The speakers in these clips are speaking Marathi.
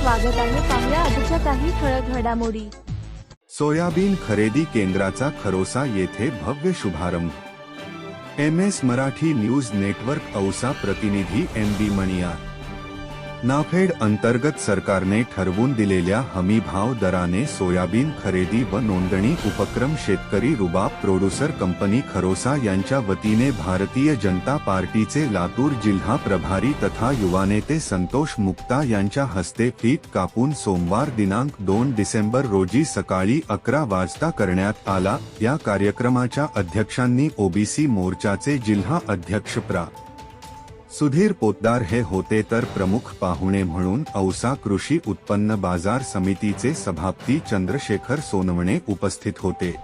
स्वागत आहे पाहुया आजच्या काही ठळक घडामोडी. सोयाबीन खरेदी केंद्राचा खरोसा येथे भव्य शुभारंभ. M S Marathi news network Ausa प्रतिनिधी एम बी मणिया नाफेड अंतर्गत सरकारने ठरवून दिलेल्या हमीभाव दराने सोयाबीन खरेदी व नोंदणी उपक्रम शेतकरी रुबाब प्रोड्युसर कंपनी खरोसा यांच्या वतीने भारतीय जनता पार्टीचे लातूर जिल्हा प्रभारी तथा युवा नेते संतोष मुक्ता यांच्या हस्ते फीत कापून सोमवार दिनांक दोन डिसेंबर रोजी सकाळी अकरा वाजता करण्यात आला. या कार्यक्रमाच्या अध्यक्षांनी ओबीसी मोर्चाचे जिल्हा अध्यक्ष प्रा. सुधीर पोतदार हे होते तर प्रमुख पाहुणे म्हणून औसा कृषी उत्पन्न बाजार समितीचे सभापती चंद्रशेखर सोनवणे उपस्थित होते.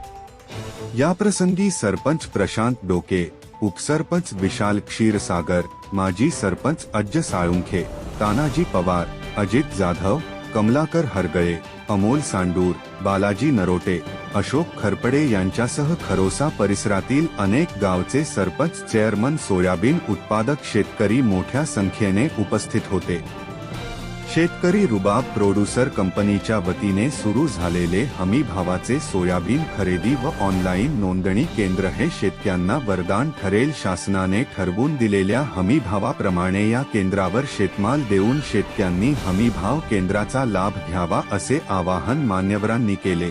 याप्रसंगी सरपंच प्रशांत डोके उपसरपंच विशाल क्षीरसागर माजी सरपंच अज्ज साळुंखे तानाजी पवार अजित जाधव कमलाकर हरगळे अमोल सांडूर बालाजी नरोटे अशोक खरपडे यांच्यासह खरोसा परिसरातील अनेक गावचे सरपंच चेअरमन सोयाबीन उत्पादक शेतकरी मोठ्या संख्येने उपस्थित होते. शेतकरी रुबाब प्रोड्युसर कंपनीच्या वतीने सुरू झालेले हमी भावाचे सोयाबीन खरेदी व ऑनलाईन नोंदणी केंद्र हे शेतकऱ्यांना वरदान ठरेल. शासनाने ठरवून दिलेल्या हमी भावाप्रमाणे या केंद्रावर शेतमाल देऊन शेतकऱ्यांनी हमी भाव केंद्राचा लाभ घ्यावा असे आवाहन मान्यवरांनी केले.